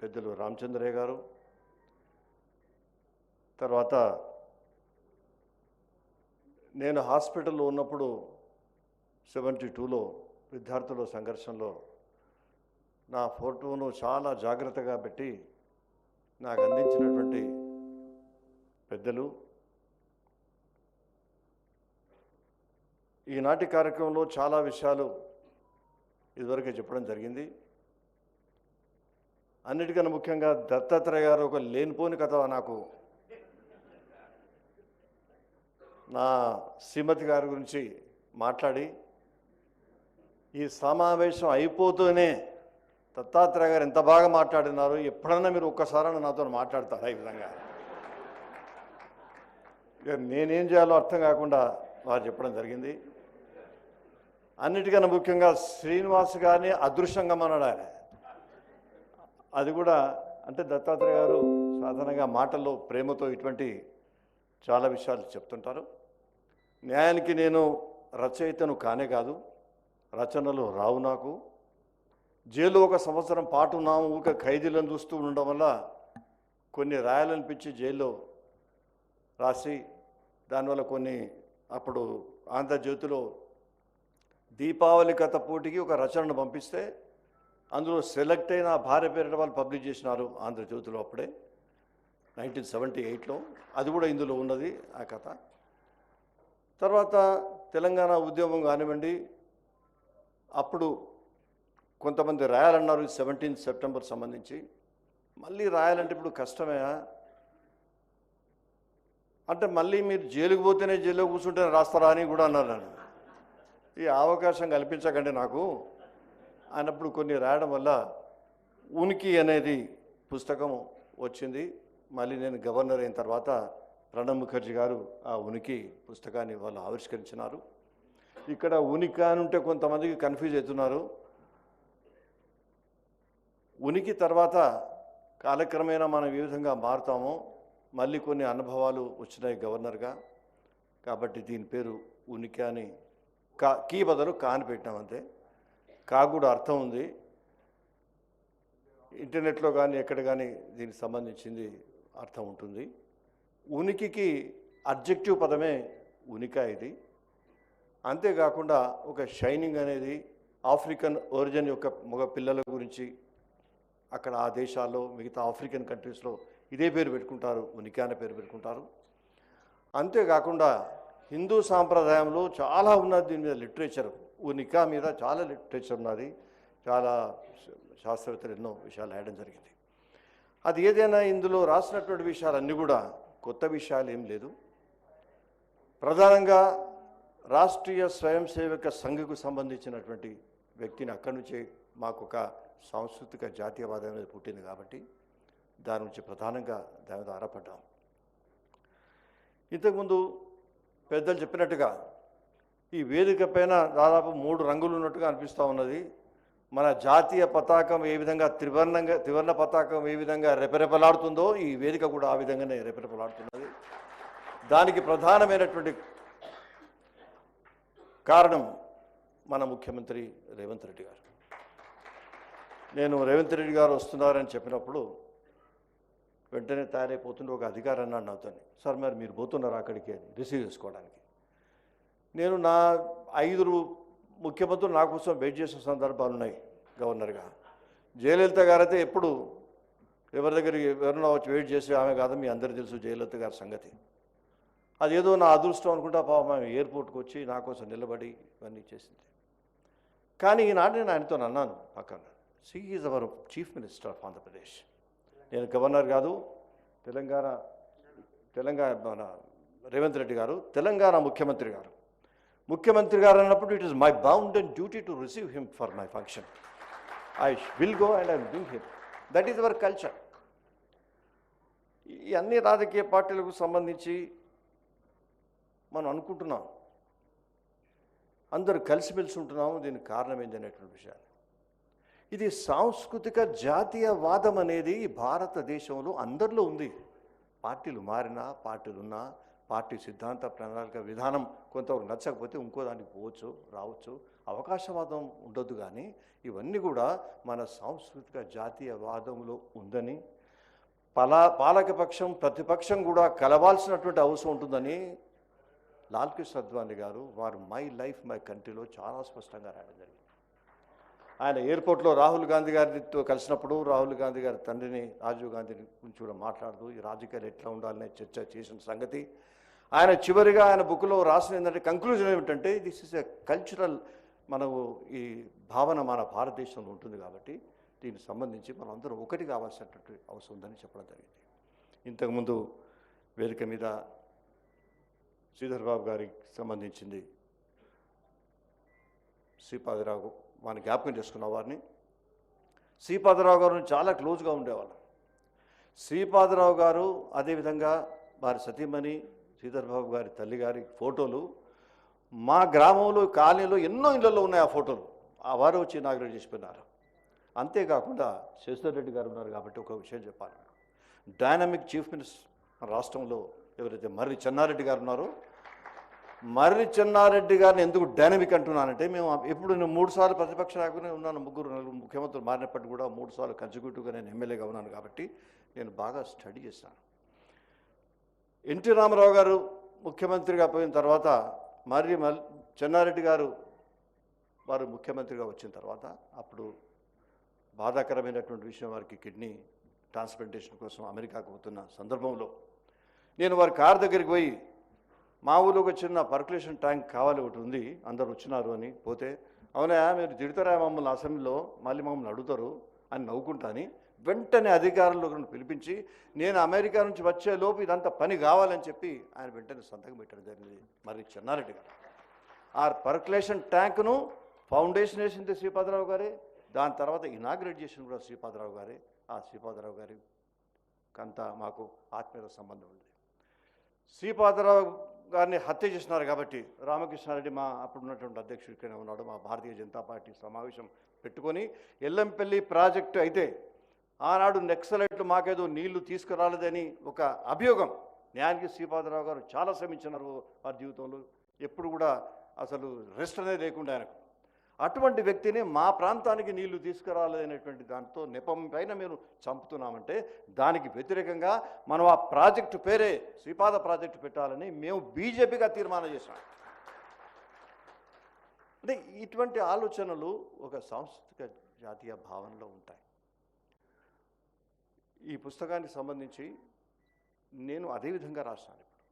పెద్దలు రామచంద్రయ్య గారు. తర్వాత నేను హాస్పిటల్లో ఉన్నప్పుడు సెవెంటీ టూలో విద్యార్థుల సంఘర్షణలో నా ఫోటోను చాలా జాగ్రత్తగా పెట్టి నాకు అందించినటువంటి పెద్దలు ఈనాటి కార్యక్రమంలో చాలా విషయాలు ఇదివరకే చెప్పడం జరిగింది. అన్నిటికన్నా ముఖ్యంగా దత్తాత్రేయ గారు ఒక లేనిపోని కథ నాకు. నా శ్రీమతి గారి గురించి మాట్లాడి ఈ సమావేశం అయిపోతూనే దత్తాత్రేయ గారు ఎంత బాగా మాట్లాడినారు ఎప్పుడన్నా మీరు ఒక్కసారైనా నాతో మాట్లాడతారా ఈ విధంగా? ఇక నేనేం చేయాలో అర్థం కాకుండా వారు చెప్పడం జరిగింది. అన్నిటికన్నా ముఖ్యంగా శ్రీనివాస్ గారిని అదృశ్యంగా అన్నాడు అది కూడా అంటే దత్తాత్రేయ గారు సాధారణంగా మాటల్లో ప్రేమతో ఇటువంటి చాలా విషయాలు చెప్తుంటారు. న్యాయానికి నేను రచయితను కానే కాదు రచనలు రావు నాకు. జైలు ఒక సంవత్సరం పాటు నా ఊక ఖైదీలను చూస్తూ ఉండడం వల్ల కొన్ని రాయాలనిపించి జైల్లో రాసి దానివల్ల కొన్ని అప్పుడు ఆంధ్రజ్యోతిలో దీపావళి కథ పోటీకి ఒక రచనను పంపిస్తే అందులో సెలెక్ట్ అయిన భార్య పేరిట వాళ్ళు పబ్లిష్ చేసినారు ఆంధ్రజ్యోతిలో అప్పుడే నైన్టీన్ సెవెంటీ ఎయిట్లో. అది కూడా ఇందులో ఉన్నది ఆ కథ. తర్వాత తెలంగాణ ఉద్యమం కానివ్వండి అప్పుడు కొంతమంది రాయాలన్నారు సెవెంటీన్ సెప్టెంబర్ సంబంధించి. మళ్ళీ రాయాలంటే ఇప్పుడు కష్టమే అంటే మళ్ళీ మీరు జైలుకు పోతేనే జైల్లో కూర్చుంటే రాస్తారా అని కూడా అన్నారు నన్ను. ఈ అవకాశం కల్పించకండి నాకు. అన్నప్పుడు కొన్ని రాయడం వల్ల ఉనికి అనేది పుస్తకం వచ్చింది. మళ్ళీ నేను గవర్నర్ అయిన తర్వాత ప్రణబ్ ముఖర్జీ గారు ఆ ఉనికి పుస్తకాన్ని వాళ్ళు ఆవిష్కరించినారు. ఇక్కడ ఉనికి అని ఉంటే కొంతమందికి కన్ఫ్యూజ్ అవుతున్నారు. ఉనికి తర్వాత కాలక్రమేణా మనం ఏ విధంగా మారుతామో మళ్ళీ కొన్ని అనుభవాలు వచ్చినాయి గవర్నర్గా. కాబట్టి దీని పేరు ఉనికి అని కా కీ బదులు కాని పెట్టినాం కాకు కూడా అర్థం ఉంది. ఇంటర్నెట్లో కానీ ఎక్కడ కానీ దీనికి సంబంధించింది అర్థం ఉంటుంది. ఉనికికి అబ్జెక్టివ్ పదమే ఉనిక ఇది. అంతేకాకుండా ఒక షైనింగ్ అనేది ఆఫ్రికన్ ఒరిజిన్ యొక్క మగ పిల్లల గురించి అక్కడ ఆ దేశాల్లో మిగతా ఆఫ్రికన్ కంట్రీస్లో ఇదే పేరు పెట్టుకుంటారు. ఉనికి అనే పేరు పెట్టుకుంటారు. అంతేకాకుండా హిందూ సాంప్రదాయంలో చాలా ఉన్నది దీని మీద లిటరేచర్. నికా మీద చాలా లిటరేచర్ ఉన్నది. చాలా శాస్త్రవేత్తలు ఎన్నో విషయాలు రాయడం జరిగింది. అది ఏదైనా ఇందులో రాసినటువంటి విషయాలన్నీ కూడా కొత్త విషయాలు ఏం లేదు. ప్రధానంగా రాష్ట్రీయ స్వయం సేవక సంఘకు సంబంధించినటువంటి వ్యక్తిని అక్కడి నుంచే మాకు ఒక సాంస్కృతిక జాతీయవాదం అనేది పుట్టింది కాబట్టి దాని నుంచి ప్రధానంగా దాని మీద ఆధారపడ్డాం. ఇంతకుముందు పెద్దలు చెప్పినట్టుగా ఈ వేదిక పైన దాదాపు మూడు రంగులు ఉన్నట్టుగా అనిపిస్తూ ఉన్నది. మన జాతీయ పతాకం ఏ విధంగా త్రివర్ణంగా త్రివర్ణ పతాకం ఏ విధంగా రెపరెపలాడుతుందో ఈ వేదిక కూడా ఆ విధంగానే రెపరెపలాడుతున్నది. దానికి ప్రధానమైనటువంటి కారణం మన ముఖ్యమంత్రి రేవంత్ రెడ్డి గారు. నేను రేవంత్ రెడ్డి గారు వస్తున్నారని చెప్పినప్పుడు వెంటనే తయారైపోతుండే ఒక అధికారాన్ని అన్నాడు సార్ మరి మీరు పోతున్నారు అక్కడికి? రిసీవ్ చేసుకోవడానికి. నేను నా ఐదురు ముఖ్యమంత్రులు నా కోసం వెయిట్ చేసిన సందర్భాలు ఉన్నాయి గవర్నర్గా. జయలలిత గారు అయితే ఎప్పుడు ఎవరి దగ్గర ఎవరైనా వచ్చి వెయిట్ చేసి ఆమె కాదు మీ అందరికీ తెలుసు జయలలిత గారి సంగతి. అదేదో నా అదృష్టం అనుకుంటా పాపం ఆమె ఎయిర్పోర్ట్కి వచ్చి నా కోసం నిలబడి ఇవన్నీ చేసింది. కానీ ఈనాడు నేను ఆయనతో అన్నాను పక్కన she is our chief minister of Andhra Pradesh నేను గవర్నర్ కాదు తెలంగాణ తెలంగాణ మన రేవంత్ రెడ్డి గారు తెలంగాణ ముఖ్యమంత్రి గారు. ముఖ్యమంత్రి గారు అన్నప్పుడు it is my bound and duty to receive him for my function I will go and I bring him that is our culture ఈ అన్ని రాజకీయ పార్టీలకు సంబంధించి మనం అనుకుంటున్నాం. అందరూ కలిసిమెలిసి ఉంటున్నాము. దీనికి కారణం ఏంటి అనేటువంటి విషయాన్ని. ఇది సాంస్కృతిక జాతీయవాదం అనేది భారతదేశంలో అందరిలో ఉంది. పార్టీలు మారినా పార్టీలు ఉన్నా పార్టీ సిద్ధాంత ప్రణాళిక విధానం కొంతవరకు నచ్చకపోతే ఇంకో దానికి పోవచ్చు రావచ్చు. అవకాశవాదం ఉండొద్దు కానీ ఇవన్నీ కూడా మన సాంస్కృతిక జాతీయవాదంలో ఉందని పలా పాలకపక్షం ప్రతిపక్షం కూడా కలవాల్సినటువంటి అవసరం ఉంటుందని లాల్ కృష్ణ అద్వాని గారు వారు మై లైఫ్ మై కంట్రీలో చాలా స్పష్టంగా రాయడం జరిగింది. ఆయన ఎయిర్పోర్ట్లో రాహుల్ గాంధీ గారితో కలిసినప్పుడు రాహుల్ గాంధీ గారి తండ్రిని రాజీవ్ గాంధీని గురించి కూడా మాట్లాడుతూ ఈ రాజకీయాలు ఎట్లా ఉండాలనే చర్చ చేసిన సంగతి ఆయన చివరిగా ఆయన బుక్లో రాసిన ఏంటంటే కంక్లూజన్ ఏమిటంటే దిస్ ఇస్ ఎ కల్చరల్ మనము ఈ భావన మన భారతదేశంలో ఉంటుంది కాబట్టి దీనికి సంబంధించి మనం అందరం ఒకటి కావాల్సినటువంటి అవసరం ఉందని చెప్పడం జరిగింది. ఇంతకుముందు వేదిక మీద శ్రీధర్ బాబు గారికి సంబంధించింది శ్రీపాదరావు వారిని జ్ఞాపకం చేసుకున్న వారిని. శ్రీపాదరావు గారు చాలా క్లోజ్గా ఉండేవాళ్ళం. శ్రీపాదరావు గారు అదేవిధంగా వారి సతీమణి శ్రీధర్ గారి తల్లి గారి ఫోటోలు మా గ్రామంలో కాలనీలో ఎన్నో ఇళ్ళలో ఉన్నాయి ఆ ఫోటోలు. ఆ వారు వచ్చి ఇనాగ్రేట్ చేసిపోయినారు. అంతేకాకుండా శశిధర్ రెడ్డి గారు ఉన్నారు కాబట్టి ఒక విషయం చెప్పాలి. డైనమిక్ చీఫ్ మినిస్టర్ రాష్ట్రంలో ఎవరైతే మర్రి చెన్నారెడ్డి గారు ఉన్నారో మర్రి చెన్నారెడ్డి గారిని ఎందుకు డైనమిక్ అంటున్నానంటే మేము ఎప్పుడు నేను మూడు సార్లు ప్రతిపక్ష నాయకునే ఉన్నాను ముగ్గురు నలుగురు ముఖ్యమంత్రులు మారినప్పటికీ కూడా మూడు సార్లు కన్సిక్యూటివ్గా నేను ఎమ్మెల్యేగా ఉన్నాను కాబట్టి నేను బాగా స్టడీ చేశాను. ఎన్టీ రామారావు గారు ముఖ్యమంత్రిగా పోయిన తర్వాత మర్రి మల్ చెన్నారెడ్డి గారు వారు ముఖ్యమంత్రిగా వచ్చిన తర్వాత అప్పుడు బాధాకరమైనటువంటి విషయం వారికి కిడ్నీ ట్రాన్స్ప్లాంటేషన్ కోసం అమెరికాకు పోతున్న సందర్భంలో నేను వారి కార్ దగ్గరికి పోయి మా ఊళ్ళో ఒక చిన్న పర్కులేషన్ ట్యాంక్ కావాలి ఒకటి ఉంది అందరు వచ్చినారు అని పోతే అవునా మీరు తిడతారా మమ్మల్ని అసెంబ్లీలో? మళ్ళీ మమ్మల్ని అడుగుతారు అని నవ్వుకుంటాని వెంటనే అధికారులను పిలిపించి నేను అమెరికా నుంచి వచ్చే లోపు ఇదంతా పని కావాలని చెప్పి ఆయన వెంటనే సంతకం పెట్టడం జరిగింది. మరి చెన్నారెడ్డి గారు. ఆ పర్కులేషన్ ట్యాంక్ను ఫౌండేషన్ వేసింది శ్రీపాదరావు గారే. దాని తర్వాత ఇనాగ్రేట్ చేసిన కూడా శ్రీపాదరావు గారే. ఆ శ్రీపాదరావు గారి కంత మాకు ఆత్మీయ సంబంధం ఉంది. శ్రీపాదరావు గారిని హత్య చేసినారు కాబట్టి రామకృష్ణారెడ్డి మా అప్పుడు ఉన్నటువంటి అధ్యక్షుడు ఉన్నాడు. మా భారతీయ జనతా పార్టీ సమావేశం పెట్టుకొని ఎల్లంపల్లి ప్రాజెక్టు అయితే ఆనాడు నెక్సలైట్లు మాకేదో నీళ్ళు తీసుకురాలేదని ఒక అభియోగం. న్యాయానికి శ్రీపాదరావు గారు చాలా శ్రమించినారు వారి జీవితంలో. ఎప్పుడు కూడా అసలు రెస్ట్ అనేది లేకుండా ఆయనకు. అటువంటి వ్యక్తిని మా ప్రాంతానికి నీళ్ళు తీసుకురాలేదనేటువంటి దాంతో నెపం పైన మేము చంపుతున్నామంటే దానికి వ్యతిరేకంగా మనం ఆ ప్రాజెక్టు పేరే శ్రీపాద ప్రాజెక్టు పెట్టాలని మేము బీజేపీగా తీర్మానం చేశాం. అంటే ఇటువంటి ఆలోచనలు ఒక సాంస్కృతిక జాతీయ భావనలో ఉంటాయి. ఈ పుస్తకానికి సంబంధించి నేను అదేవిధంగా రాస్తాను ఇప్పుడు.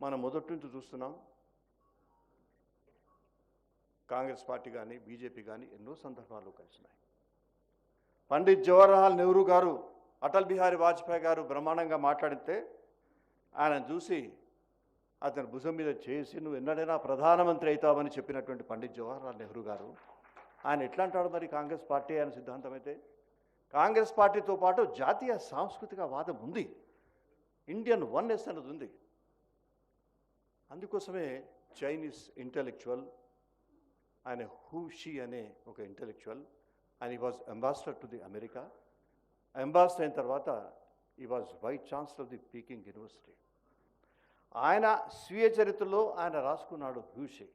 మనం మొదటి నుంచి చూస్తున్నాం. కాంగ్రెస్ పార్టీ కానీ బీజేపీ కానీ ఎన్నో సందర్భాలు కలిసినాయి. పండిత్ జవహర్లాల్ నెహ్రూ గారు అటల్ బిహారీ వాజ్పేయి గారు బ్రహ్మాండంగా మాట్లాడితే ఆయన చూసి అతని భుజం మీద చేసి నువ్వు ఎన్నడైనా ప్రధానమంత్రి అవుతావని చెప్పినటువంటి పండిత్ జవహర్లాల్ నెహ్రూ గారు ఆయన ఎట్లా అంటాడు మరి కాంగ్రెస్ పార్టీ ఆయన సిద్ధాంతం అయితే? కాంగ్రెస్ పార్టీతో పాటు జాతీయ సాంస్కృతిక వాదం ఉంది. ఇండియన్ వన్నెస్ అనేది ఉంది. అందుకోసమే చైనీస్ ఇంటలెక్చువల్ ఆయన హూషీ అనే ఒక ఇంటలెక్చువల్ ఆయన ఈ was ambassador to the America. Ambassador అయిన తర్వాత ఈ was vice chancellor of the Peking university. ఆయన స్వీయ చరిత్రలో ఆయన రాసుకున్నాడు Hu Shih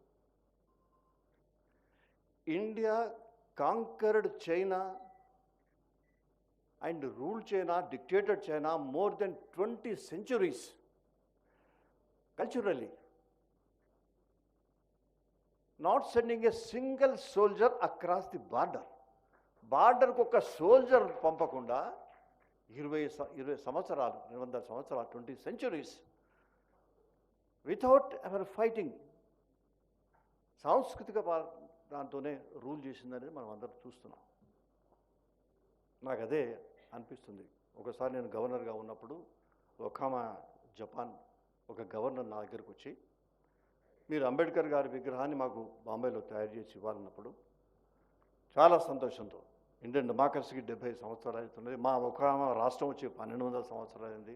India conquered China and rule China dictated China more than twenty centuries culturally. Not sending a single soldier across the border. బార్డర్కి ఒక సోల్జర్ పంపకుండా ఇరవై ఇరవై సంవత్సరాలు రెండు వందల సంవత్సరాలు twenty centuries without ever fighting. సాంస్కృతిక దాంతోనే రూల్ చేసిందనేది మనం అందరం చూస్తున్నాం. నాకు అదే అనిపిస్తుంది. ఒకసారి నేను గవర్నర్గా ఉన్నప్పుడు ఒకామా జపాన్ ఒక గవర్నర్ నా దగ్గరకు వచ్చి మీరు అంబేద్కర్ గారి విగ్రహాన్ని మాకు బాంబేలో తయారు చేసి ఇవ్వాలన్నప్పుడు చాలా సంతోషంతో ఇండియన్ డెమోక్రసీకి డెబ్బై సంవత్సరాలు అవుతున్నది మా ఒక రాష్ట్రం వచ్చి పన్నెండు వందల సంవత్సరాలు అయింది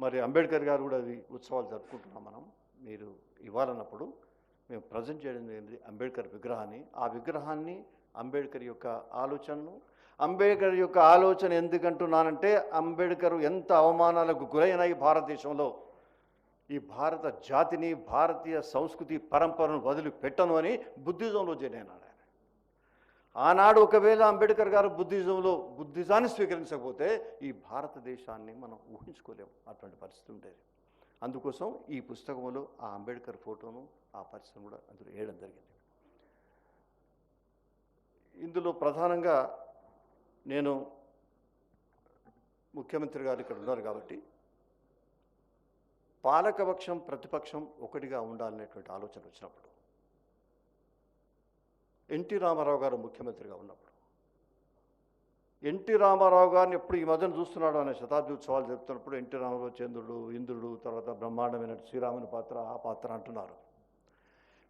మరి అంబేద్కర్ గారు కూడా అది ఉత్సవాలు జరుపుకుంటున్నాం మనం మీరు ఇవ్వాలన్నప్పుడు మేము ప్రజెంట్ చేయడం జరిగింది అంబేద్కర్ విగ్రహాన్ని ఆ విగ్రహాన్ని అంబేద్కర్ యొక్క ఆలోచనను అంబేద్కర్ యొక్క ఆలోచన ఎందుకంటున్నానంటే అంబేద్కర్ ఎంత అవమానాలకు గురైన ఈ భారతదేశంలో. ఈ భారత జాతిని భారతీయ సంస్కృతి పరంపరను వదిలిపెట్టను అని బుద్ధిజంలో చేరినాడు ఆయన ఆనాడు ఒకవేళ అంబేద్కర్ గారు బుద్ధిజంలో బుద్ధిజాన్ని స్వీకరించకపోతే ఈ భారతదేశాన్ని మనం ఊహించుకోలేము. అటువంటి పరిస్థితి ఉండేది. అందుకోసం ఈ పుస్తకంలో ఆ అంబేద్కర్ ఫోటోను ఆ పరిస్థితిని కూడా అందులో వేయడం జరిగింది. ఇందులో ప్రధానంగా నేను ముఖ్యమంత్రి గారు ఇక్కడ ఉన్నారు కాబట్టి పాలకపక్షం ప్రతిపక్షం ఒకటిగా ఉండాలనేటువంటి ఆలోచన వచ్చినప్పుడు ఎన్టీ రామారావు గారు ముఖ్యమంత్రిగా ఉన్నప్పుడు ఎన్టీ రామారావు గారిని ఎప్పుడు ఈ మధ్యన చూస్తున్నాడు అనే శతాబ్ది ఉత్సవాలు జరుపుతున్నప్పుడు ఎన్టీ రామారావు చంద్రుడు ఇంద్రుడు తర్వాత బ్రహ్మాండమైన శ్రీరాముని పాత్ర ఆ పాత్ర అంటున్నారు.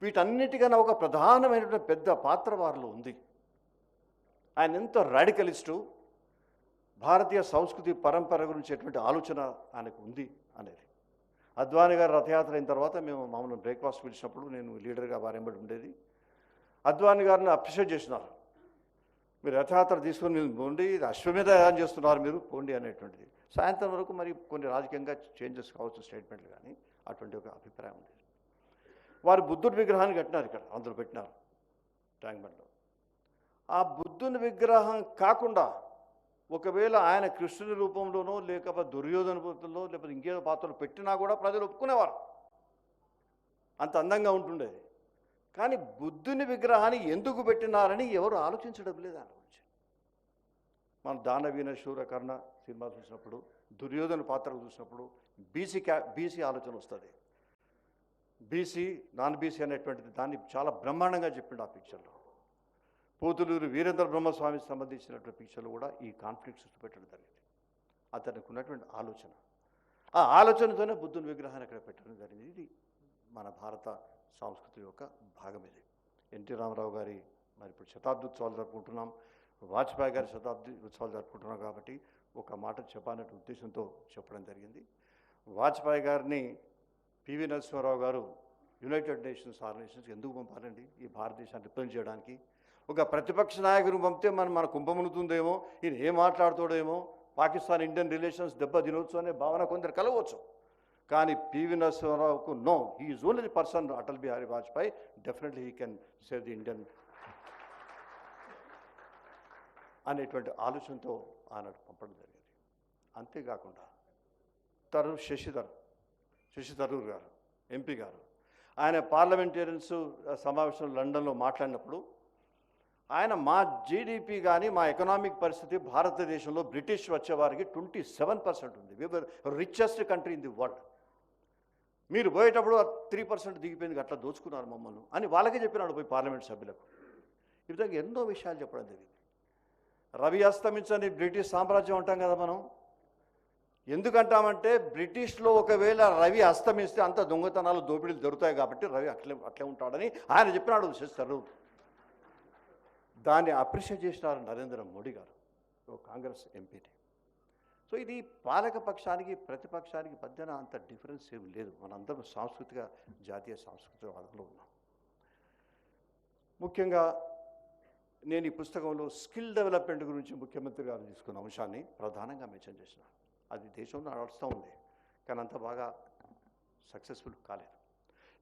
వీటన్నిటికన్నా ఒక ప్రధానమైనటువంటి పెద్ద పాత్ర వారిలో ఉంది. ఆయన ఎంతో రాడికలిస్టు భారతీయ సంస్కృతి పరంపర గురించి ఎటువంటి ఆలోచన ఆయనకు ఉంది అనేది. అద్వాని గారు రథయాత్ర అయిన తర్వాత మేము మామూలు బ్రేక్ఫాస్ట్ పిలిచినప్పుడు నేను లీడర్గా వారెంబడి ఉండేది. అద్వాని గారిని అప్రిషియేట్ చేసినారు. మీరు రథయాత్ర తీసుకుని మీరు పోండి ఇది అశ్వమేధ యాగం చేస్తున్నారు మీరు పోండి అనేటువంటిది. సాయంత్రం వరకు మరి కొన్ని రాజకీయంగా చేంజెస్ కావచ్చు స్టేట్మెంట్లు కానీ అటువంటి ఒక అభిప్రాయం ఉండేది. వారు బుద్ధుడి విగ్రహాన్ని కట్టినారు ఇక్కడ అందులో పెట్టినారు ట్యాంక్ బండ్లో. ఆ బుద్ధుని విగ్రహం కాకుండా ఒకవేళ ఆయన కృష్ణుని రూపంలోనో లేకపోతే దుర్యోధన రూపంలో లేకపోతే ఇంకేదో పాత్రలు పెట్టినా కూడా ప్రజలు ఒప్పుకునేవారు. అంత అందంగా ఉంటుండేది. కానీ బుద్ధుని విగ్రహాన్ని ఎందుకు పెట్టినారని ఎవరు ఆలోచించడం లేదు ఆలోచించి గురించి మనం దానవీన శూరకర్ణ సినిమా చూసినప్పుడు దుర్యోధన పాత్రలు చూసినప్పుడు బీసీ క్యా బీసీ ఆలోచన వస్తుంది. బీసీ నాన్ బీసీ అనేటువంటిది దాన్ని చాలా బ్రహ్మాండంగా చెప్పిండు ఆ పిక్చర్లో పోతులూరు వీరేంద్ర బ్రహ్మస్వామికి సంబంధించినటువంటి పిక్చర్లు కూడా ఈ కాన్ఫ్లిక్ట్స్ పెట్టడం జరిగింది. అతనికి ఉన్నటువంటి ఆలోచన. ఆ ఆలోచనతోనే బుద్ధుని విగ్రహాన్ని అక్కడ పెట్టడం జరిగింది. ఇది మన భారత సంస్కృతి యొక్క భాగం ఇది. ఎన్టీ రామారావు గారి మరి ఇప్పుడు శతాబ్ది ఉత్సవాలు జరుపుకుంటున్నాం. వాజ్పేయి గారి శతాబ్ది ఉత్సవాలు జరుపుకుంటున్నాం కాబట్టి ఒక మాట చెప్పాలనే ఉద్దేశంతో చెప్పడం జరిగింది. వాజ్పేయి గారిని పివి నరసింహారావు గారు యునైటెడ్ నేషన్స్ ఆర్గనైజేషన్స్కి ఎందుకు పంపాలండి ఈ భారతదేశాన్ని రిప్రజెంట్ చేయడానికి ఒక ప్రతిపక్ష నాయకుని పంపితే మనం మన కుంభమునుతుందేమో ఈయన ఏం మాట్లాడుతాడేమో పాకిస్తాన్ ఇండియన్ రిలేషన్స్ దెబ్బ తినవచ్చు అనే భావన కొందరు కలవచ్చు కానీ PV నరసింహారావుకు no he is only the person Atal Bihari Vajpayee definitely he can save the Indian అనేటువంటి ఆలోచనతో ఆనాడు పంపడం జరిగింది. అంతేకాకుండా తరు శశిధర్ శశి తరూర్ గారు ఎంపీ గారు ఆయన పార్లమెంటేరియన్స్ సమావేశంలో లండన్లో మాట్లాడినప్పుడు ఆయన మా జీడిపి కానీ మా ఎకనామిక్ పరిస్థితి భారతదేశంలో బ్రిటిష్ వచ్చేవారికి ట్వంటీ సెవెన్ పర్సెంట్ ఉంది we were richest country in the world మీరు పోయేటప్పుడు త్రీ పర్సెంట్ దిగిపోయింది అట్లా దోచుకున్నారు మమ్మల్ని అని వాళ్ళకే చెప్పినాడు పోయి పార్లమెంట్ సభ్యులకు. ఈ విధంగా ఎన్నో విషయాలు చెప్పడం జరిగింది. రవి అస్తమించని బ్రిటిష్ సామ్రాజ్యం అంటాం కదా మనం. ఎందుకంటామంటే బ్రిటిష్లో ఒకవేళ రవి అస్తమిస్తే అంత దొంగతనాలు దోపిడీలు దొరుకుతాయి కాబట్టి రవి అట్లే అట్లే ఉంటాడని ఆయన చెప్పినాడు చేస్తారు దాన్ని అప్రిషియేట్ చేసినారు నరేంద్ర మోడీ గారు ఓ కాంగ్రెస్ ఎంపీని సో ఇది పాలక పక్షానికి ప్రతిపక్షానికి మధ్యన అంత డిఫరెన్స్ ఏమి లేదు. మనందరం సాంస్కృతిక జాతీయ సాంస్కృతిక వాదంలో ఉన్నాం. ముఖ్యంగా నేను ఈ పుస్తకంలో స్కిల్ డెవలప్మెంట్ గురించి ముఖ్యమంత్రి గారు తీసుకున్న అంశాన్ని ప్రధానంగా మెన్షన్ చేసిన. అది దేశంలో నడుస్తూ ఉంది కానీ అంత బాగా సక్సెస్ఫుల్ కాలేదు.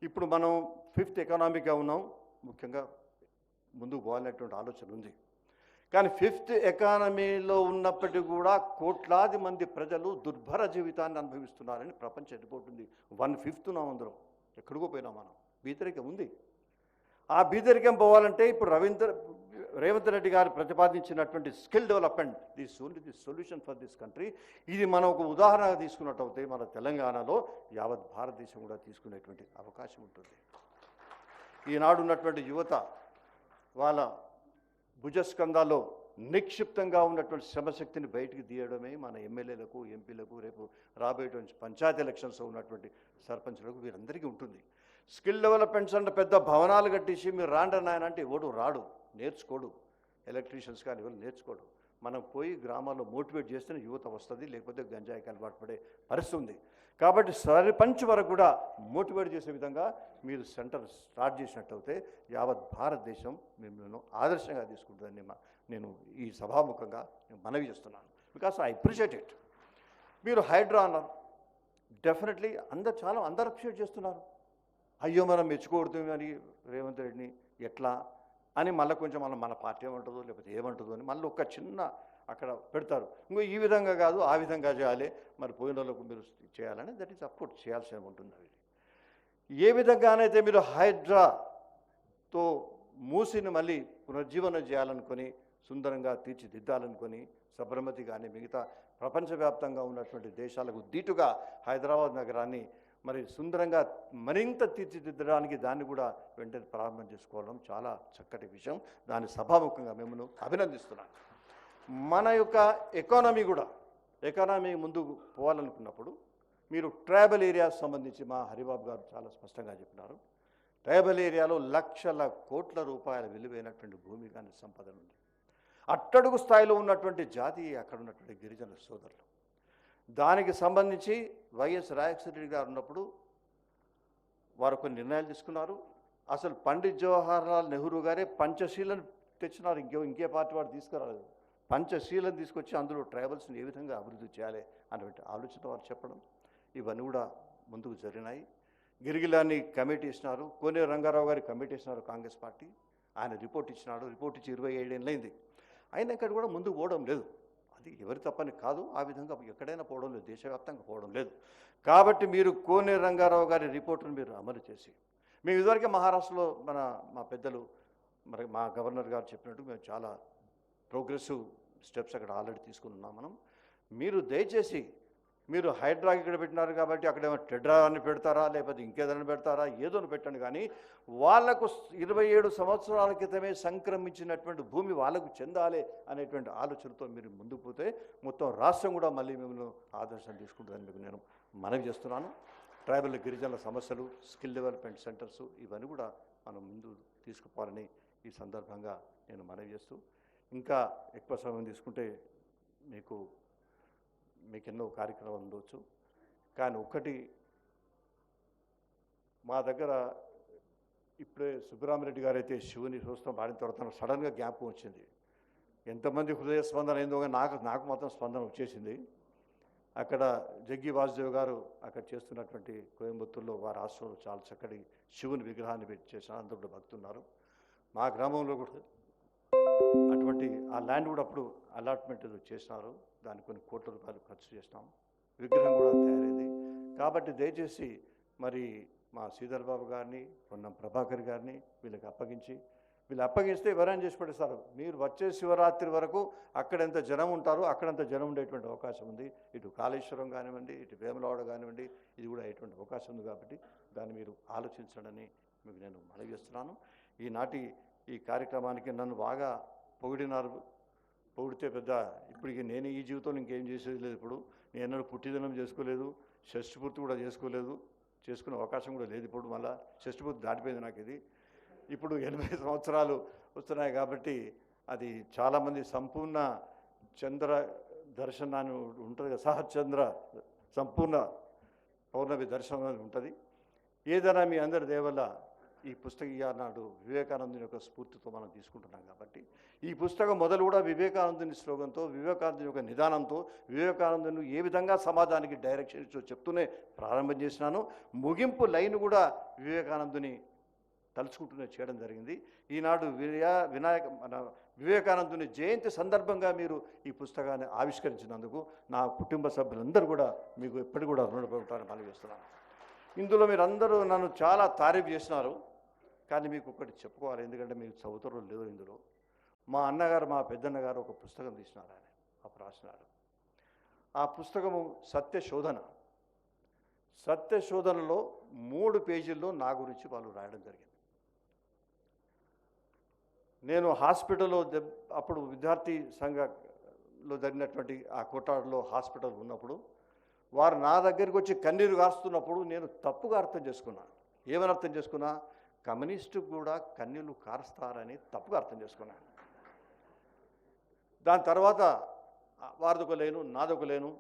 ఇప్పుడు మనం ఫిఫ్త్ ఎకనామిక్గా ఉన్నాం ముఖ్యంగా ముందుకు పోవాలనేటువంటి ఆలోచన ఉంది. కానీ ఫిఫ్త్ ఎకానమీలో ఉన్నప్పటికీ కూడా కోట్లాది మంది ప్రజలు దుర్భర జీవితాన్ని అనుభవిస్తున్నారని ప్రపంచ రిపోర్ట్ ఉంది. వన్ ఫిఫ్త్ నా అందరం ఎక్కడికో పోయినాం మనం. బీదరికం ఉంది. ఆ బీదరికం పోవాలంటే ఇప్పుడు రవీంద్ర రేవంత్ రెడ్డి గారు ప్రతిపాదించినటువంటి skill development this only the solution for this country. ఇది మనం ఒక ఉదాహరణగా తీసుకున్నట్టయితే మన తెలంగాణలో యావత్ భారతదేశం కూడా తీసుకునేటువంటి అవకాశం ఉంటుంది. ఈనాడు ఉన్నటువంటి యువత వాళ్ళ భుజస్కంధాల్లో నిక్షిప్తంగా ఉన్నటువంటి శ్రమశక్తిని బయటికి తీయడమే మన ఎమ్మెల్యేలకు ఎంపీలకు రేపు రాబోయేటువంటి పంచాయతీ ఎలక్షన్స్లో ఉన్నటువంటి సర్పంచ్లకు వీరందరికీ ఉంటుంది. స్కిల్ డెవలప్మెంట్స్ అంటే పెద్ద భవనాలు కట్టించి మీరు రాండి నాయన అంటే ఎవడు రాడు నేర్చుకోడు. ఎలక్ట్రీషియన్స్ కానీ ఎవరు నేర్చుకోడు. మనం పోయి గ్రామాల్లో మోటివేట్ చేస్తేనే యువత వస్తుంది లేకపోతే గంజాయికి అలవాటు పడే పరిస్థితి ఉంది. కాబట్టి సర్పంచ్ వరకు కూడా మోటివేట్ చేసే విధంగా మీరు సెంటర్ స్టార్ట్ చేసినట్టయితే యావత్ భారతదేశం మిమ్మల్ని ఆదర్శంగా తీసుకుంటుందని మా- నేను ఈ సభాముఖంగా మనవి చేస్తున్నాను. Because I appreciate it. మీరు హైడ్రా అన్నారు. డెఫినెట్లీ అందరు చాలా అందరు అప్రిషియేట్ చేస్తున్నారు. అయ్యో మనం మెచ్చుకోకూడదు అని రేవంత్ రెడ్డిని ఎట్లా అని మళ్ళీ కొంచెం మనం మన పార్టీ ఏమంటుందో లేకపోతే ఏమంటుందో అని మళ్ళీ ఒక చిన్న అక్కడ పెడతారు. ఇంకో ఈ విధంగా కాదు ఆ విధంగా చేయాలి. మరి పోయిన వాళ్ళకు మీరు చేయాలని దట్ ఈస్ అప్కోర్స్ చేయాల్సి ఉంటుంది అది. ఏ విధంగానైతే మీరు హైడ్రాతో మూసిని మళ్ళీ పునర్జీవనం చేయాలనుకొని సుందరంగా తీర్చిదిద్దాలనుకొని సబర్మతి కానీ మిగతా ప్రపంచవ్యాప్తంగా ఉన్నటువంటి దేశాలకు దీటుగా హైదరాబాద్ నగరాన్ని మరి సుందరంగా మరింత తీర్చిదిద్దడానికి దాన్ని కూడా వెంటనే ప్రారంభం చేసుకోవడం చాలా చక్కటి విషయం. దాన్ని సభాముఖంగా మిమ్మల్ని అభినందిస్తున్నాను. మన యొక్క ఎకానమీ కూడా ఎకానమీ ముందుకు పోవాలనుకున్నప్పుడు మీరు ట్రైబల్ ఏరియాస్ సంబంధించి మా హరిబాబు గారు చాలా స్పష్టంగా చెప్పినారు. ట్రైబల్ ఏరియాలో లక్షల కోట్ల రూపాయల విలువైనటువంటి భూమి కానీ సంపద ఉంది. అట్టడుగు స్థాయిలో ఉన్నటువంటి జాతి అక్కడ ఉన్నటువంటి గిరిజన సోదరులు. దానికి సంబంధించి వైఎస్ రాజశేఖర రెడ్డి గారు ఉన్నప్పుడు వారు కొన్ని నిర్ణయాలు తీసుకున్నారు. అసలు పండిత్ జవహర్లాల్ నెహ్రూ గారే పంచశీలను తెచ్చినారు. ఇంకే ఇంకే పార్టీ వాడు తీసుకురాలేదు. పంచశీలను తీసుకొచ్చి అందులో ట్రైబల్స్ని ఏ విధంగా అభివృద్ధి చేయాలి అనేటువంటి ఆలోచన వారు చెప్పడం ఇవన్నీ కూడా ముందుకు జరిగినాయి. గిరిగిలాన్ని కమిటీ ఇచ్చినారు. కోనే రంగారావు గారి కమిటీ ఇచ్చినారు కాంగ్రెస్ పార్టీ. ఆయన రిపోర్ట్ ఇచ్చినాడు. రిపోర్ట్ ఇచ్చి ఇరవై ఏడేళ్ళైంది అయినా ఇక్కడ కూడా ముందుకు పోవడం లేదు. అది ఎవరి తప్పని కాదు. ఆ విధంగా ఎక్కడైనా పోవడం లేదు. దేశవ్యాప్తంగా పోవడం లేదు. కాబట్టి మీరు కోనే రంగారావు గారి రిపోర్టును మీరు అమలు చేసి మేము ఇదివరకే మహారాష్ట్రలో మన మా పెద్దలు మరి మా గవర్నర్ గారు చెప్పినట్టు మేము చాలా ప్రోగ్రెసివ్ స్టెప్స్ అక్కడ ఆల్రెడీ తీసుకుని ఉన్నాం మనం. మీరు దయచేసి మీరు హైడ్రా ఇక్కడ పెట్టినారు కాబట్టి అక్కడేమో టెడ్రా అని పెడతారా లేకపోతే ఇంకేదైనా పెడతారా ఏదో పెట్టండి. కానీ వాళ్ళకు ఇరవై ఏడు సంవత్సరాల క్రితమే సంక్రమించినటువంటి భూమి వాళ్ళకు చెందాలి అనేటువంటి ఆలోచనతో మీరు ముందుకు పోతే మొత్తం రాష్ట్రం కూడా మళ్ళీ మిమ్మల్ని ఆదర్శం తీసుకుంటుందని మీకు నేను మనవి చేస్తున్నాను. ట్రైబల్ గిరిజనుల సమస్యలు స్కిల్ డెవలప్మెంట్ సెంటర్స్ ఇవన్నీ కూడా మనం ముందు తీసుకుపోవాలని ఈ సందర్భంగా నేను మనవి చేస్తూ ఇంకా ఎక్కువ సమయం తీసుకుంటే మీకు మీకు ఎన్నో కార్యక్రమాలు ఉండవచ్చు కానీ ఒక్కటి మా దగ్గర ఇప్పుడే సుబ్బరామిరెడ్డి గారు అయితే శివుని చూస్తాం పాడిన తర్వాత నాకు సడన్గా జ్ఞాపకం వచ్చింది. ఎంతమంది హృదయ స్పందన అయిందో కానీ నాకు నాకు మాత్రం స్పందన వచ్చేసింది. అక్కడ జగ్గి వాసుదేవ్ గారు అక్కడ చేస్తున్నటువంటి కోయంబత్తూరులో వారి ఆశ్రమంలో చాలా చక్కటి శివుని విగ్రహాన్ని పెట్టి చేసిన అందరూ కూడా భక్తున్నారు మా గ్రామంలో కూడా అటువంటి ఆ ల్యాండ్ కూడా అప్పుడు అలాట్మెంట్ చేసినారు. దానికి కొన్ని కోట్ల రూపాయలు ఖర్చు చేసినాం. విగ్రహం కూడా తయారైంది. కాబట్టి దయచేసి మరి మా శ్రీధర్ బాబు గారిని పొన్నం ప్రభాకర్ గారిని వీళ్ళకి అప్పగించి వీళ్ళు అప్పగిస్తే ఎవరైనా చేసి పెడతారు మీరు వచ్చే శివరాత్రి వరకు అక్కడెంత జనం ఉంటారో అక్కడంత జనం ఉండేటువంటి అవకాశం ఉంది. ఇటు కాళేశ్వరం కానివ్వండి ఇటు వేములవాడ కానివ్వండి ఇది కూడా అయ్యేటువంటి అవకాశం ఉంది కాబట్టి దాన్ని మీరు ఆలోచించడని మీకు నేను మనవి చేస్తున్నాను. ఈనాటి ఈ కార్యక్రమానికి నన్ను బాగా పొగిడినారు. పొగిడితే పెద్ద ఇప్పటికి నేను ఈ జీవితంలో ఇంకేం చేసేది లేదు. ఇప్పుడు నేను ఎన్నడూ పుట్టిదినం చేసుకోలేదు. షష్టిపూర్తి కూడా చేసుకోలేదు. చేసుకునే అవకాశం కూడా లేదు. ఇప్పుడు మళ్ళా షష్టిపూర్తి దాటిపోయింది నాకు ఇది. ఇప్పుడు ఎనభై సంవత్సరాలు వస్తున్నాయి కాబట్టి అది చాలామంది సంపూర్ణ చంద్ర దర్శనాన్ని ఉంటుంది కదా సహచంద్ర సంపూర్ణ పౌర్ణమి దర్శనం అని ఉంటుంది. ఏదైనా మీ అందరి దేవల్ల ఈ పుస్తకం నాడు వివేకానందుని యొక్క స్ఫూర్తితో మనం తీసుకుంటున్నాం కాబట్టి. ఈ పుస్తకం మొదలు కూడా వివేకానందుని శ్లోగంతో వివేకానందుని యొక్క నిదానంతో వివేకానందుని ఏ విధంగా సమాజానికి డైరెక్షన్ ఇచ్చో చెప్తూనే ప్రారంభం చేసినాను. ముగింపు లైన్ కూడా వివేకానందుని తలుచుకుంటూనే చేయడం జరిగింది. ఈనాడు వినయా వినాయక వివేకానందుని జయంతి సందర్భంగా మీరు ఈ పుస్తకాన్ని ఆవిష్కరించినందుకు నా కుటుంబ సభ్యులందరూ కూడా మీకు ఎప్పటికి కూడా రుణపడటాన్ని మనవి చేస్తున్నాను ఇందులో మీరందరూ నన్ను చాలా తారీఫ్ చేసినారు. కానీ మీకు ఒకటి చెప్పుకోవాలి. ఎందుకంటే మీకు చదువుతారో లేదో ఇందులో. మా అన్నగారు మా పెద్దన్నగారు ఒక పుస్తకం తీసినారు ఆయన అప్పుడు రాసినారు ఆ పుస్తకము సత్యశోధన. సత్యశోధనలో మూడు పేజీల్లో నా గురించి వాళ్ళు రాయడం జరిగింది. నేను హాస్పిటల్లో అప్పుడు విద్యార్థి సంఘలో జరిగినటువంటి ఆ కొట్టాడలో హాస్పిటల్ ఉన్నప్పుడు వారు నా దగ్గరికి వచ్చి కన్నీరు కాస్తున్నప్పుడు నేను తప్పుగా అర్థం చేసుకున్నాను ఏమని అర్థం చేసుకున్నా? కమ్యూనిస్టు కూడా కన్నీళ్ళు కారుస్తారని తప్పుగా అర్థం చేసుకున్నాను దాని తర్వాత వారిదొక లేను నాదొక లేను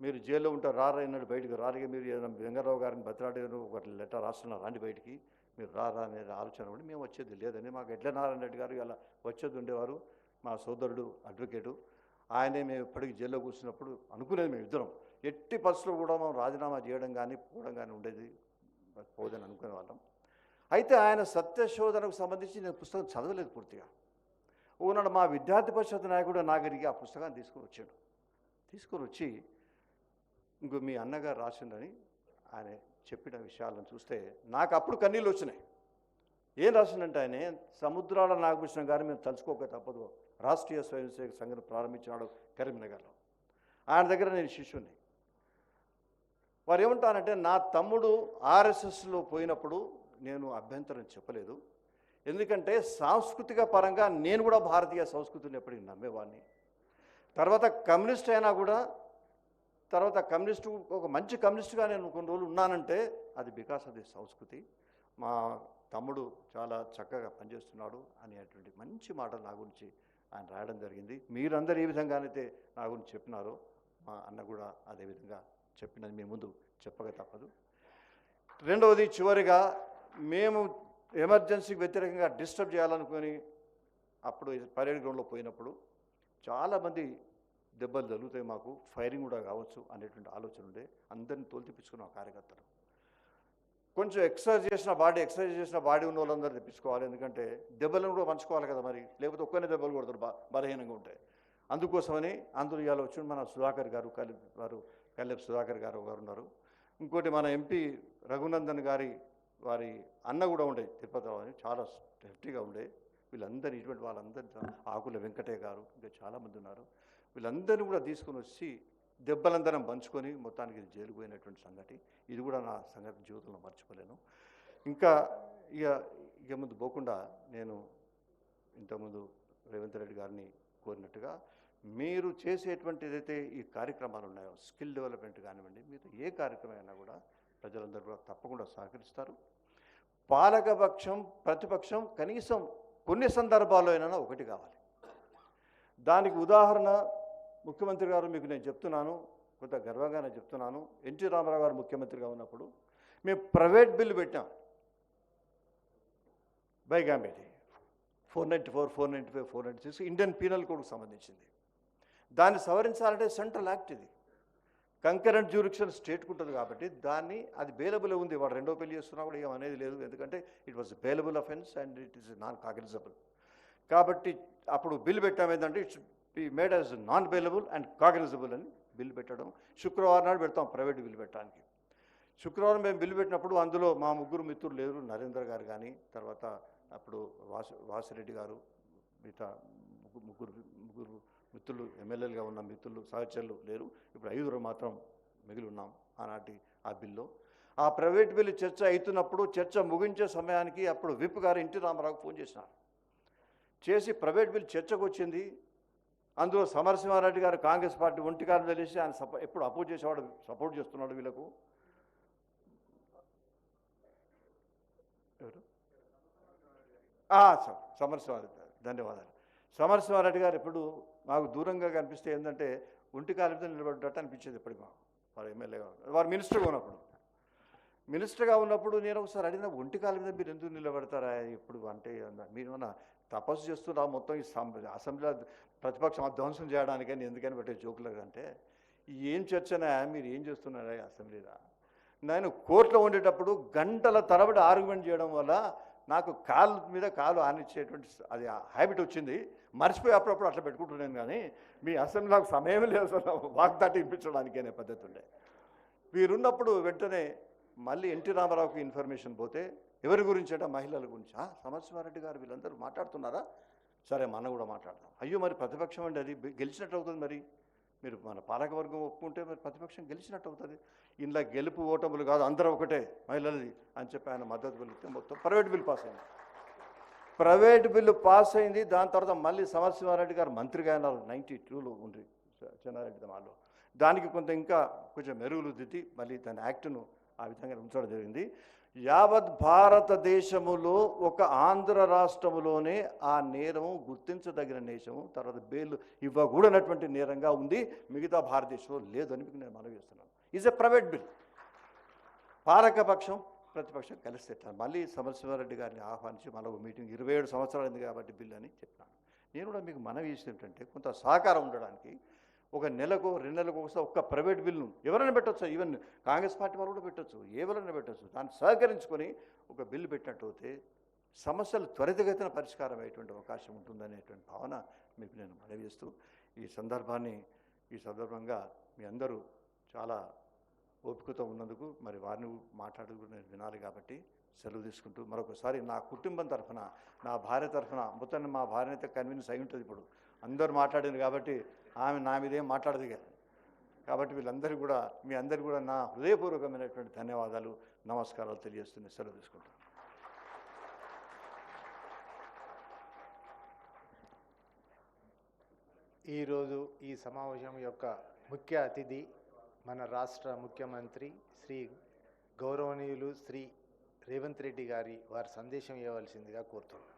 మీరు జైల్లో ఉంటే రారైనాడు బయటకు రారిగా మీరు ఏదైనా వెంగరావు గారిని భద్రాడు ఒక లెటర్ రాస్తున్నారు రాండి బయటికి మీరు రారా అనేది ఆలోచన ఉండి మేము వచ్చేది లేదని మాకు ఎడ్ల నారాయణ రెడ్డి గారు ఇలా వచ్చేది ఉండేవారు మా సోదరుడు అడ్వకేటు ఆయనే మేము ఇప్పటికి జైల్లో కూర్చున్నప్పుడు అనుకునేది మేము ఇద్దరం. ఎట్టి పరిస్థితుల్లో కూడా మేము రాజీనామా చేయడం కానీ పోవడం కానీ ఉండేది పోదని అనుకునే వాళ్ళం. అయితే ఆయన సత్యశోధనకు సంబంధించి నేను పుస్తకం చదవలేదు పూర్తిగా. ఓనాడు మా విద్యార్థి పరిషత్ నాయకుడు నాగరికి ఆ పుస్తకాన్ని తీసుకొని వచ్చాడు. తీసుకొని వచ్చి ఇంకో మీ అన్నగారు రాసిండని ఆయన చెప్పిన విషయాలను చూస్తే నాకు అప్పుడు కన్నీళ్ళు వచ్చినాయి. ఏం రాసిందంటే ఆయన? సముద్రాల నాగభూషణం గారు మేము తలుచుకోక తప్పదు. రాష్ట్రీయ స్వయం సేవక సంఘం ప్రారంభించినాడు కరీంనగర్లో. ఆయన దగ్గర నేను శిష్యుని వారు ఏమంటారంటే నా తమ్ముడు ఆర్ఎస్ఎస్లో పోయినప్పుడు నేను అభ్యంతరం చెప్పలేదు. ఎందుకంటే సాంస్కృతిక పరంగా నేను కూడా భారతీయ సంస్కృతిని ఎప్పటికీ నమ్మేవాడిని. తర్వాత కమ్యూనిస్ట్ అయినా కూడా తర్వాత కమ్యూనిస్ట్ ఒక మంచి కమ్యూనిస్ట్గా నేను కొన్ని రోజులు ఉన్నానంటే అది బికాస్ ఆఫ్ ది సంస్కృతి. మా తమ్ముడు చాలా చక్కగా పనిచేస్తున్నాడు అనేటువంటి మంచి మాటలు నా గురించి ఆయన రాయడం జరిగింది. మీరందరూ ఏ విధంగానైతే నా గురించి చెప్పినారో మా అన్న కూడా అదే విధంగా చెప్పినది. మీ ముందు చెప్పక తప్పదు. రెండవది చివరిగా మేము ఎమర్జెన్సీకి వ్యతిరేకంగా డిస్టర్బ్ చేయాలనుకొని అప్పుడు పరేడ్ గ్రౌండ్లో పోయినప్పుడు చాలామంది దెబ్బలు తగులుతాయి మాకు ఫైరింగ్ కూడా కావచ్చు అనేటువంటి ఆలోచన ఉండే. అందరిని తోలుతిప్పించుకున్న కార్యకర్తలు కొంచెం ఎక్సర్సైజ్ చేసిన బాడీ ఎక్సర్సైజ్ చేసిన బాడీ ఉన్న వాళ్ళందరూ తెప్పించుకోవాలి. ఎందుకంటే దెబ్బలను కూడా పంచుకోవాలి కదా మరి. లేకపోతే ఒక్కనే దెబ్బలు కొడతారు బా బలహీనంగా ఉంటాయి అందుకోసమని అందరూ ఇవాళ వచ్చి మన సుధాకర్ గారు కలి వారు కల్లెప్ సుధాకర్ గారు గారు ఉన్నారు. ఇంకోటి మన ఎంపీ రఘునందన్ గారి వారి అన్న కూడా ఉండే తిరుపతిరావు అని చాలా హెఫ్టీగా ఉండే. వీళ్ళందరూ ఇటువంటి వాళ్ళందరి ఆకుల వెంకటయ్య గారు ఇంకా చాలామంది ఉన్నారు. వీళ్ళందరినీ కూడా తీసుకొని వచ్చి దెబ్బలందరం పంచుకొని మొత్తానికి ఇది జైలు పోయినటువంటి సంగతి. ఇది కూడా నా సంగతి జీవితంలో మర్చిపోలేను. ఇంకా ఇక ఇక ముందు పోకుండా నేను ఇంతకుముందు రేవంత్ రెడ్డి గారిని కోరినట్టుగా మీరు చేసేటువంటి ఏదైతే ఈ కార్యక్రమాలు ఉన్నాయో స్కిల్ డెవలప్మెంట్ కానివ్వండి మీరు ఏ కార్యక్రమం అయినా కూడా ప్రజలందరూ కూడా తప్పకుండా సహకరిస్తారు. పాలకపక్షం ప్రతిపక్షం కనీసం కొన్ని సందర్భాల్లో అయినా ఒకటి కావాలి. దానికి ఉదాహరణ ముఖ్యమంత్రి గారు మీకు నేను చెప్తున్నాను కొంత గర్వంగానే చెప్తున్నాను. ఎన్టీ రామారావు గారు ముఖ్యమంత్రిగా ఉన్నప్పుడు మేము ప్రైవేట్ బిల్లు పెట్టాం. బైగాంబేటి four ninety four four ninety five four ninety six Indian penal కోడ్కి సంబంధించింది. దాన్ని సవరించాలంటే సెంట్రల్ యాక్ట్ ఇది. కంకరెంట్ జ్యూరిక్షన్ స్టేట్కి ఉంటుంది కాబట్టి దాన్ని అది బేలబుల్ ఉంది. వాడు రెండో పెళ్ళి చేస్తున్నా కూడా ఏం అనేది లేదు. ఎందుకంటే it was bailable offence and it is non cognizable కాబట్టి అప్పుడు బిల్ పెట్టాం ఏంటంటే it's be made as non bailable and cognizable అని బిల్ పెట్టడం. శుక్రవారం నాడు పెడతాం ప్రైవేట్ బిల్ పెట్టడానికి. శుక్రవారం మేము బిల్లు పెట్టినప్పుడు అందులో మా ముగ్గురు మిత్రులు లేరు నరేంద్ర గారు కానీ తర్వాత అప్పుడు వాసు వాసిరెడ్డి గారు మిగతా ముగ్గురు ముగ్గురు ముగ్గురు మిత్రులు ఎమ్మెల్యేలుగా ఉన్న మిత్రులు సహచరులు లేరు. ఇప్పుడు ఐదుగురు మాత్రం మిగిలి ఉన్నాం ఆనాటి ఆ బిల్లో. ఆ ప్రైవేట్ బిల్లు చర్చ అవుతున్నప్పుడు చర్చ ముగించే సమయానికి అప్పుడు విప్ గారు ఇంటి రామారావు ఫోన్ చేసినారు. చేసి ప్రైవేట్ బిల్ చర్చకు వచ్చింది. అందులో సమరసింహారెడ్డి గారు కాంగ్రెస్ పార్టీ ఒంటికాలం తెలిసి ఆయన సపో ఎప్పుడు అపోజ్ చేసేవాడు సపోర్ట్ చేస్తున్నాడు వీళ్ళకు. ఎవరు? సమరసింహారెడ్డి గారు. ధన్యవాదాలు. సమరసింహారెడ్డి గారు ఎప్పుడు మాకు దూరంగా కనిపిస్తే ఏంటంటే ఒంటి కాలు మీద నిలబడ్డట్టు అనిపించేది ఎప్పటికి మాకు. వారు ఎమ్మెల్యేగా ఉన్నారు. వారు మినిస్టర్గా ఉన్నప్పుడు. మినిస్టర్గా ఉన్నప్పుడు నేను ఒకసారి అడిగిన ఒంటి కాలు మీద మీరు ఎందుకు నిలబడతారా? ఇప్పుడు అంటే మీరు మన తపస్సు చేస్తున్నా మొత్తం ఈ అసెంబ్లీలో ప్రతిపక్షం ధ్వంసం చేయడానికని ఎందుకని పెట్టే జోకులు అంటే ఏం చర్చనా? మీరు ఏం చేస్తున్నారా అసెంబ్లీలో? నేను కోర్టులో ఉండేటప్పుడు గంటల తరబడి ఆర్గ్యుమెంట్ చేయడం వల్ల నాకు కాలు మీద కాలు ఆనిచ్చేటువంటి అది హ్యాబిట్ వచ్చింది. మర్చిపోయి అప్పుడప్పుడు అట్లా పెట్టుకుంటున్నాను కానీ మీ అసెంబ్లీ నాకు సమయం లేదు అసలు వాగ్దాటి ఇప్పించడానికి అనే పద్ధతి ఉండే. వీరున్నప్పుడు వెంటనే మళ్ళీ ఎన్టీ రామారావుకి ఇన్ఫర్మేషన్ పోతే ఎవరి గురించి అంటే మహిళల గురించి? సమరసింహారెడ్డి గారు వీళ్ళందరూ మాట్లాడుతున్నారా? సరే మన కూడా మాట్లాడదాం. అయ్యో మరి ప్రతిపక్షం అండి అది. గెలిచినట్టు అవుతుంది మరి. మీరు మన పాలకవర్గం ఒప్పుకుంటే మరి ప్రతిపక్షం గెలిచినట్టు అవుతుంది ఇందులో గెలుపు ఓటములు కాదు అందరూ ఒకటే మహిళలది అని చెప్పి ఆయన మద్దతు వెళితే మొత్తం ప్రైవేట్ బిల్ పాస్ అయింది. ప్రైవేట్ బిల్లు పాస్ అయింది దాని తర్వాత మళ్ళీ సమరసింహారెడ్డి గారు మంత్రిగా అయినారు నైంటీ టూలో ఉండి చెన్నారెడ్డి మాలో. దానికి కొంత ఇంకా కొంచెం మెరుగులు దిద్ది మళ్ళీ దాని యాక్ట్ను ఆ విధంగా ఉంచడం జరిగింది. యావత్ భారతదేశములో ఒక ఆంధ్ర రాష్ట్రములోనే ఆ నేరము గుర్తించదగిన నేషము తర్వాత బెయిల్ ఇవ్వకూడనటువంటి నేరంగా ఉంది. మిగతా భారతదేశంలో లేదని మీకు నేను మనవి చేస్తున్నాను. ఈజ్ ఎ ప్రైవేట్ బిల్ పారకపక్షం ప్రతిపక్షం కలిసి మళ్ళీ సమరసింహారెడ్డి గారిని ఆహ్వానించి మళ్ళీ మీటింగ్ ఇరవై ఏడు సంవత్సరాలు కాబట్టి బిల్ అని చెప్పాను నేను కూడా మీకు మనవి చేసిన ఏంటంటే కొంత సహకారం ఉండడానికి ఒక నెలకు రెండు నెలలకు ఒకసారి ఒక్క ప్రైవేట్ బిల్లు ఎవరైనా పెట్టొచ్చు. ఈవెన్ కాంగ్రెస్ పార్టీ వాళ్ళు కూడా పెట్టవచ్చు ఎవరైనా పెట్టొచ్చు. దాన్ని సహకరించుకొని ఒక బిల్లు పెట్టినట్టు అయితే సమస్యలు త్వరితగతిన పరిష్కారం అయ్యేటువంటి అవకాశం ఉంటుందనేటువంటి భావన మీకు నేను మనవి చేస్తూ ఈ సందర్భాన్ని ఈ సందర్భంగా మీ అందరూ చాలా ఓపికతో ఉన్నందుకు మరి వారిని మాట్లాడదు నేను వినాలి కాబట్టి సెలవు తీసుకుంటూ మరొకసారి నా కుటుంబం తరఫున నా భార్య తరఫున మొత్తాన్ని మా భార్య అయితే కన్విన్స్ అయి ఉంటుంది ఇప్పుడు. అందరూ మాట్లాడింది కాబట్టి ఆమె నా మీదేం మాట్లాడదు కాబట్టి వీళ్ళందరూ కూడా మీ అందరికీ కూడా నా హృదయపూర్వకమైనటువంటి ధన్యవాదాలు నమస్కారాలు తెలియజేస్తుంది సెలవు తీసుకుంటాను. ఈరోజు ఈ సమావేశం యొక్క ముఖ్య అతిథి మన రాష్ట్ర ముఖ్యమంత్రి శ్రీ గౌరవనీయులు శ్రీ రేవంత్ రెడ్డి గారి వారి సందేశం ఇవ్వవలసిందిగా కోరుతున్నాను